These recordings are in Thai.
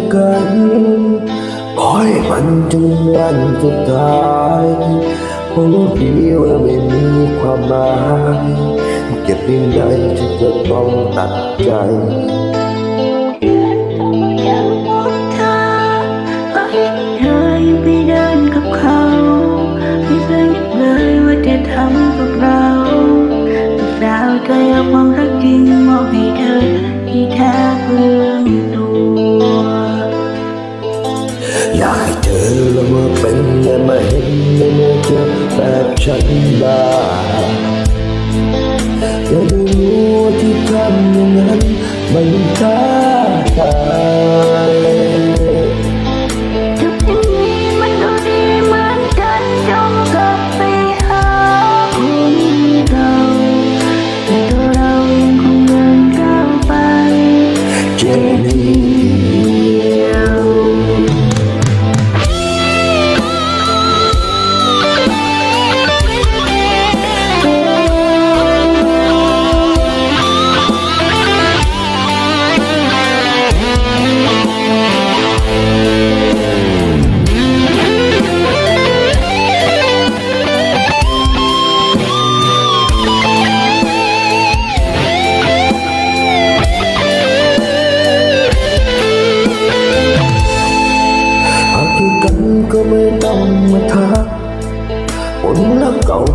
นคอยมันจนวันสุดท้ายผมรู้ดีว่าไม่มีความหมายเก็บเพียงใดที่จะต้องตัดใจอยากบอกเธอก็เห็นเธอ มั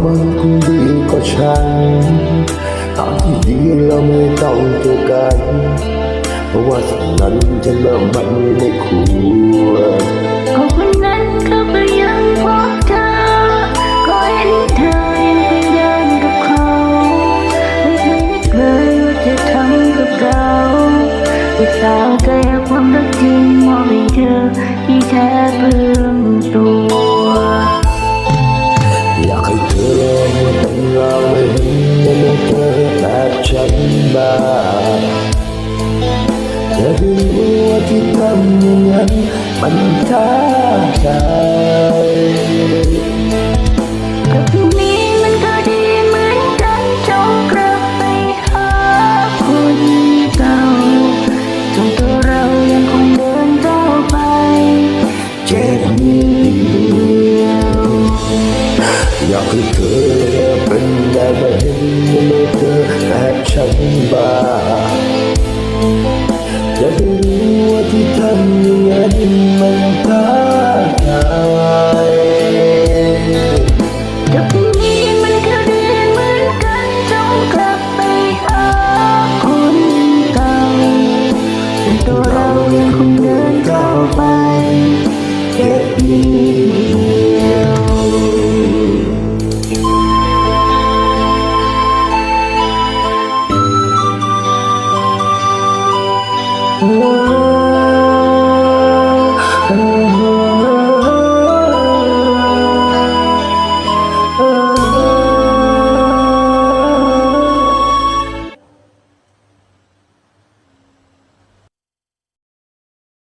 มันคงดีกว่าฉันทางที่ดีเราไม่ต้องเจอกัน เพราะว่าสิ่งนั้นจะเริ่มมันไม่ควรก็คนนั้นเขาก็ยังพบเธอ ก็เห็นเธอยังไปเดินกับเขา ไม่เคยนึกเลยว่าจะทำกับเราแต่สาวก็อยากความรัก นั้นมันท้าทายกับตรงนี้มันก็ดีเหมือนกันจงกลับไปหาคนเก่าจงตัวเรายังคงเดินต่อไป เจ็บนิดเดียวอยากให้เธอเป็นได้ไม่เห็นไม่เธอแบบฉันบ้า